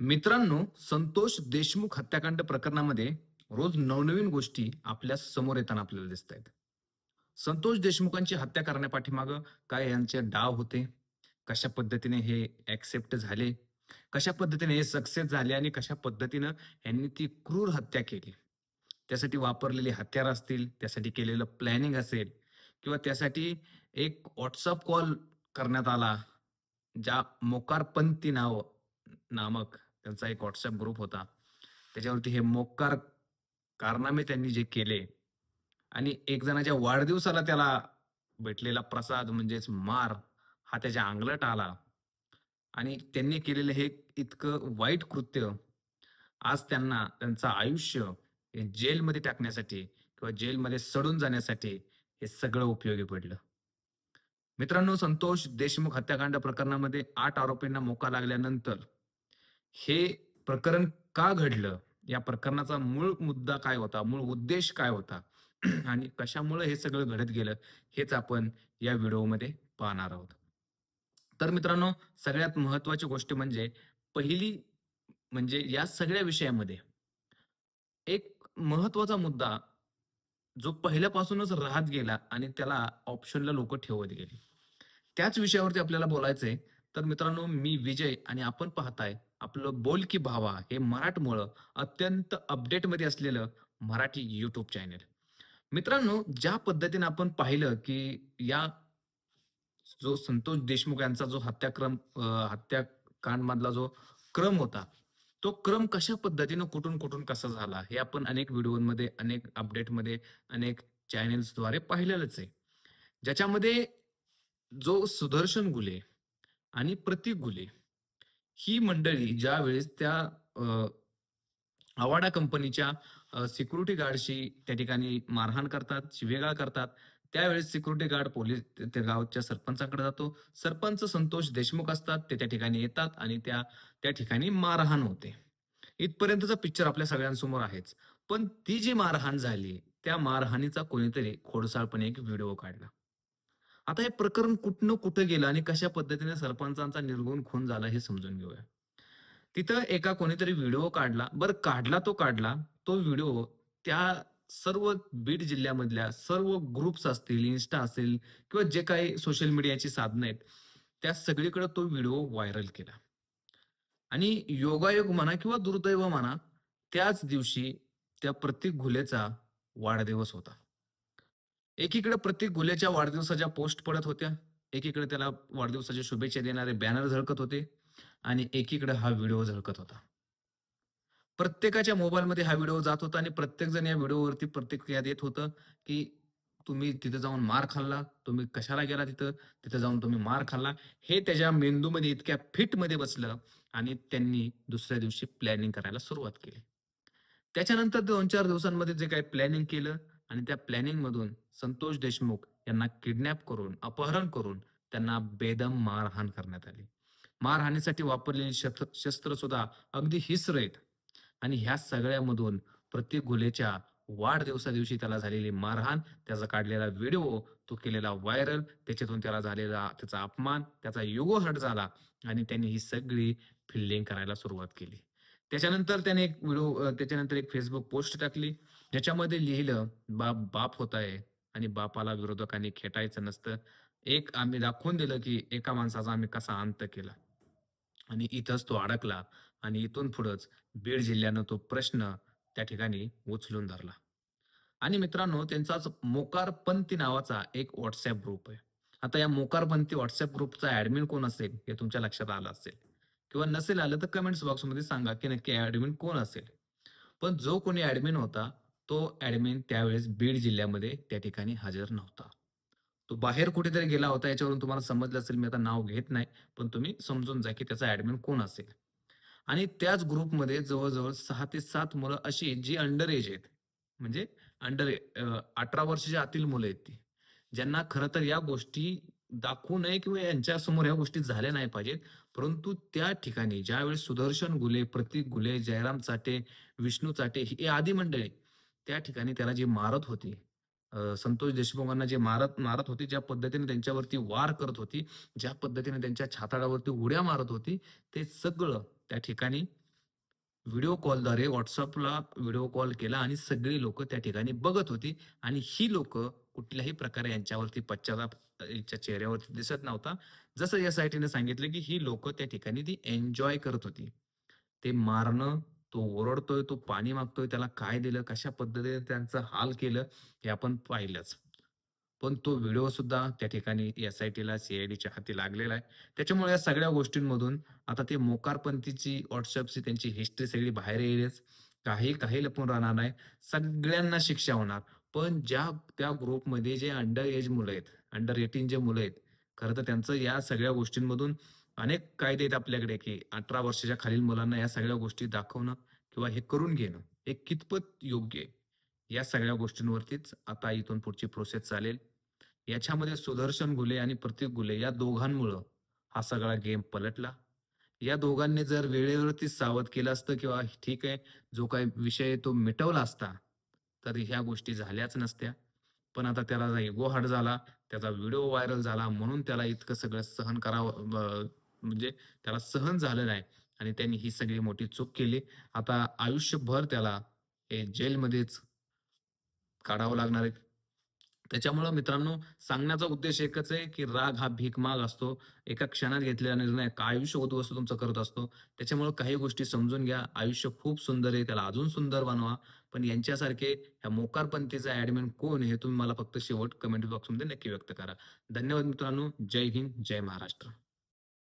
मित्रांनो संतोष देशमुख हत्याकांड प्रकरणामध्ये रोज नवनवीन गोष्टी आपल्यासमोर येताना आपल्याला दिसत आहेत. संतोष देशमुखांची हत्या करण्यापाठीमागं काय यांचे डाव होते? कशा पद्धतीने हे ऍक्सेप्ट झाले? कशा पद्धतीने हे सक्सेस झाले आणि कशा पद्धतीनं यांनी ती क्रूर हत्या केली? त्यासाठी वापरलेली हत्यार असतील त्यासाठी केलेलं प्लॅनिंग असेल किंवा त्यासाठी एक व्हॉट्सअप कॉल करण्यात आला ज्या मोकारपंथी नाव नामक त्यांचा एक व्हॉट्सअप ग्रुप होता. त्याच्यावरती हे मोकार कारनामे त्यांनी जे केले आणि एक जणाच्या वाढदिवसाला त्याला भेटलेला प्रसाद म्हणजेच मार हा त्याच्या अंगलट आला. आणि त्यांनी केलेलं हे इतकं वाईट कृत्य आज त्यांना त्यांचं आयुष्य जेलमध्ये टाकण्यासाठी किंवा जेलमध्ये सडून जाण्यासाठी हे सगळं उपयोगी पडलं. मित्रांनो संतोष देशमुख हत्याकांड प्रकरणामध्ये आठ आरोपींना मोका लागल्यानंतर हे प्रकरण का घडलं? या प्रकरणाचा मूळ मुद्दा काय होता? मूळ उद्देश काय होता? आणि कशामुळे हे सगळं घडत गेलं? हेच आपण या व्हिडिओमध्ये पाहणार आहोत. तर मित्रांनो सगळ्यात महत्वाची गोष्ट म्हणजे पहिली म्हणजे या सगळ्या विषयामध्ये एक महत्त्वाचा मुद्दा जो पहिल्यापासूनच राहत गेला आणि त्याला ऑप्शनला लोक ठेवत गेली. त्याच विषयावरती आपल्याला बोलायचंय. तर मित्रांनो मी विजय आणि आपण पाहताय आपलं बोल की भावा हे मराठमोळं अत्यंत अपडेटमध्ये असलेलं मराठी युट्यूब चॅनेल मित्रांनो ज्या पद्धतीने आपण पाहिलं की या जो संतोष देशमुख यांचा जो हत्याक्रम हत्याकांडमधला जो क्रम होता तो क्रम कशा पद्धतीनं कुठून कुठून कसा झाला हे आपण अनेक व्हिडिओमध्ये अनेक अपडेटमध्ये अनेक चॅनेल्सद्वारे पाहिलेलंच आहे. ज्याच्यामध्ये जो सुदर्शन गुले आणि प्रतीक गुले ही मंडळी ज्या वेळेस त्या अ, अवाडा कंपनीच्या सिक्युरिटी गार्डशी त्या ठिकाणी मारहाण करतात शिवेगाळ करतात त्यावेळेस सिक्युरिटी गार्ड पोलीस त्या गावच्या सरपंचाकडे जातो. सरपंच संतोष देशमुख असतात ते त्या ठिकाणी येतात आणि त्या त्या ठिकाणी मारहाण होते. इथपर्यंतचा पिक्चर आपल्या सगळ्यांसमोर आहेच. पण ती जी मारहाण झाली त्या मारहाणीचा कोणीतरी खोडसाळपणे एक व्हिडिओ काढला. आता हे प्रकरण कुठनं कुठं गेलं आणि कशा पद्धतीने सरपंचांचा निर्गुण खून झाला हे समजून घेऊया. तिथं एका कोणीतरी व्हिडिओ काढला. बरं काढला तो काढला. तो व्हिडिओ त्या सर्व बीड जिल्ह्यामधल्या सर्व ग्रुप्स असतील इन्स्टा असेल किंवा जे काही सोशल मीडियाची साधनं आहेत त्या सगळीकडे तो व्हिडिओ व्हायरल केला. आणि योगायोग म्हणा किंवा दुर्दैव म्हणा त्याच दिवशी त्या प्रतीक घुलेचा वाढदिवस होता. एकीकडे प्रत्येक गुन्ह्याच्या वाढदिवसाच्या पोस्ट पडत होत्या. एकीकडे त्याला वाढदिवसाच्या शुभेच्छा देणारे बॅनर झळकत होते आणि एकीकडे हा व्हिडिओ झळकत होता. प्रत्येकाच्या मोबाईलमध्ये हा व्हिडिओ जात होता आणि प्रत्येक जण या व्हिडिओवरती प्रतिक्रिया देत होतं की तुम्ही तिथे जाऊन मार खाल्ला तुम्ही कशाला गेला तिथं? तिथे जाऊन तुम्ही मार खाल्ला. हे त्याच्या मेंदूमध्ये इतक्या फिटमध्ये बसलं आणि त्यांनी दुसऱ्या दिवशी प्लॅनिंग करायला सुरुवात केली. त्याच्यानंतर दोन चार दिवसांमध्ये जे काही प्लॅनिंग केलं आणि त्या प्लॅनिंग मधून संतोष देशमुख यांना किडनॅप करून अपहरण करून त्यांना बेदम मारहाण करण्यात आली. मारहाणीसाठी वापरलेली शस्त्र शस्त्र सुद्धा अगदी हिसरेत. आणि ह्या सगळ्यामधून प्रत्येक गुलेच्या वाढदिवसा दिवशी त्याला झालेली मारहाण त्याचा काढलेला व्हिडिओ तो केलेला व्हायरल त्याच्यातून त्याला झालेला त्याचा अपमान त्याचा युगोहट झाला आणि त्यांनी ही सगळी फिल्डिंग करायला सुरुवात केली. त्याच्यानंतर त्याने एक व्हिडिओ त्याच्यानंतर एक फेसबुक पोस्ट टाकली. ज्याच्यामध्ये लिहिलं बाप बाप होत आहे आणि बापाला विरोधकांनी खेटायचं नसतं. एक आम्ही दाखवून दिलं की एका माणसाचा आम्ही कसा अंत केला. आणि इथंच तो अडकला आणि इथून पुढंच बीड जिल्ह्यानं तो प्रश्न त्या ठिकाणी उचलून धरला. आणि मित्रांनो त्यांचाच मोकारपंथी नावाचा एक व्हॉट्सअप ग्रुप आहे. आता या मोकारपंथी व्हॉट्सअप ग्रुपचा ऍडमिन कोण असेल हे तुमच्या लक्षात आलं असेल. किंवा नसेल आलं तर कमेंट्स बॉक्समध्ये सांगा की नक्की ऍडमिन कोण असेल. पण जो कोणी ऍडमिन होता तो ऍडमिन त्यावेळेस बीड जिल्ह्यामध्ये त्या ठिकाणी हजर नव्हता. तो बाहेर कुठेतरी गेला होता याच्यावरून तुम्हाला समजलं असेल मी आता नाव घेत नाही पण तुम्ही समजून जा की त्याचा ऍडमिन कोण असेल. आणि त्याच ग्रुपमध्ये जवळजवळ सहा ते सात मुलं अशी जी अंडर एज आहेत. म्हणजे अंडर अठरा वर्षाच्या आतील मुलं आहेत ती. ज्यांना खरं तर या गोष्टी दाखवू नये किंवा यांच्या समोर या गोष्टी झाल्या नाही पाहिजेत परंतु त्या ठिकाणी ज्यावेळेस सुदर्शन गुले प्रतीक गुले जयराम चाटे विष्णू चाटे हे आदी मंडळी त्या ठिकाणी त्याला जी मारत होती संतोष देशमुखांना जे मारत मारत होती ज्या पद्धतीने त्यांच्यावरती वार करत होती ज्या पद्धतीने त्यांच्या छाताडावरती उड्या मारत होती ते सगळं त्या ठिकाणी व्हिडिओ कॉलद्वारे व्हॉट्सअपला व्हिडिओ कॉल केला आणि सगळी लोक त्या ठिकाणी बघत होती आणि ही लोक कुठल्याही प्रकारे यांच्यावरती पश्चाताप यांच्या चेहऱ्यावरती दिसत नव्हता. जसं एस आय टीने सांगितलं की ही लोक त्या ठिकाणी ती एन्जॉय करत होती. ते मारणं तो ओरडतोय तो पाणी मागतोय त्याला काय दिलं कशा पद्धतीने त्यांचं हाल केलं हे आपण पाहिलंच. पण तो व्हिडिओ सुद्धा त्या ठिकाणी एस आय टीला सीआयडीच्या हाती लागलेला आहे. त्याच्यामुळे या सगळ्या गोष्टींमधून आता ते मोकारपंथीची व्हॉट्सअपची त्यांची हिस्ट्री सगळी बाहेर येईलच. काही काही लपून राहणार नाही. सगळ्यांना शिक्षा होणार. पण ज्या त्या ग्रुपमध्ये जे अंडर एज मुलं आहेत अंडर एटीन जे मुलं आहेत खरं तर त्यांचं या सगळ्या गोष्टींमधून अनेक कायदे आहेत आपल्याकडे की अठरा वर्षाच्या खालील मुलांना या सगळ्या गोष्टी दाखवणं किंवा हे करून घेणं हे कितपत योग्य आहे? या सगळ्या गोष्टींवरतीच आता इथून पुढची प्रोसेस चालेल. याच्यामध्ये सुदर्शन गुले आणि प्रतीक गुले या दोघांमुळं हा सगळा गेम पलटला. या दोघांनी जर वेळेवरती सावध केलं असतं किंवा ठीक आहे जो काही विषय तो मिटवला असता तर ह्या गोष्टी झाल्याच नसत्या. पण आता त्याला इगो हार्ट झाला त्याचा व्हिडिओ व्हायरल झाला म्हणून त्याला इतकं सगळं सहन करावं म्हणजे त्याला सहन झालं नाही. आणि त्यांनी ही सगळी मोठी चूक केली. आता आयुष्यभर त्याला हे जेलमध्येच काढावं लागणार आहे. त्याच्यामुळं मित्रांनो सांगण्याचा उद्देश एकच आहे की राग हा भीक माग असतो. एका क्षणात घेतलेला निर्णय आयुष्य उद्ध्वस्त तुमचं करत असतो. त्याच्यामुळे काही गोष्टी समजून घ्या. आयुष्य खूप सुंदर आहे. त्याला अजून सुंदर बनवा. पण यांच्यासारखे ह्या मोकारपंथीचा ऍडमिन कोण हे तुम्ही मला फक्त शेवट कमेंट बॉक्समध्ये नक्की व्यक्त करा. धन्यवाद मित्रांनो. जय हिंद. जय महाराष्ट्र.